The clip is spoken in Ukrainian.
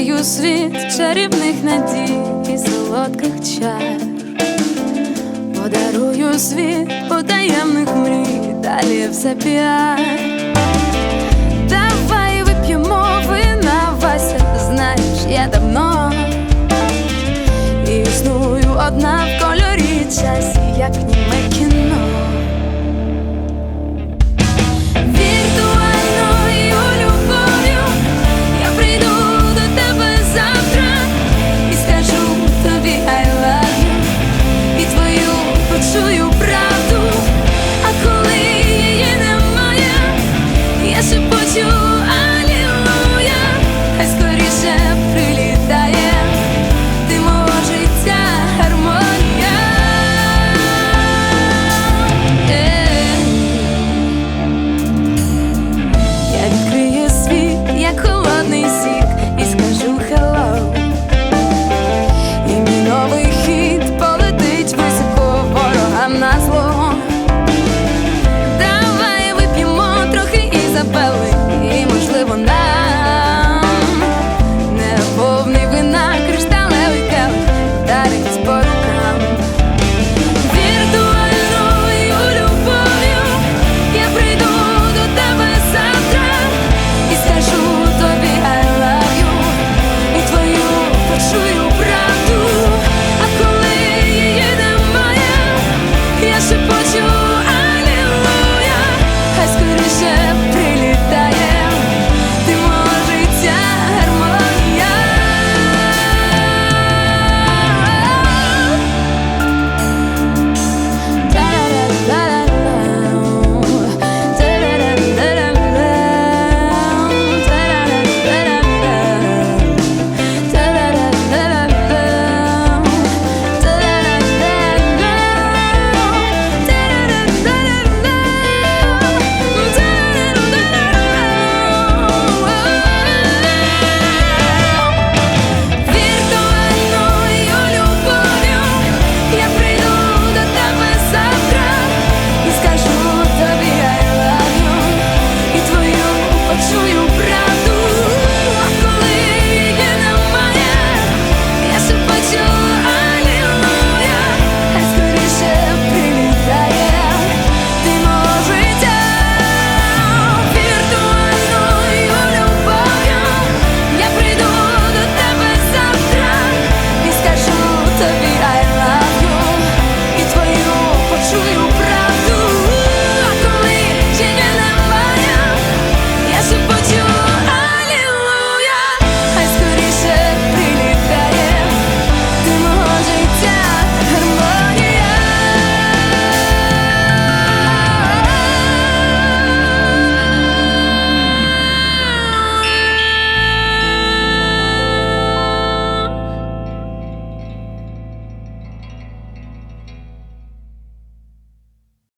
Мрію світ чарівних надій і солодких чар, подарую світ потаємних мрій, далі все піар Давай вип'ємо вина, Вася, знаєш, я давно і існую одна.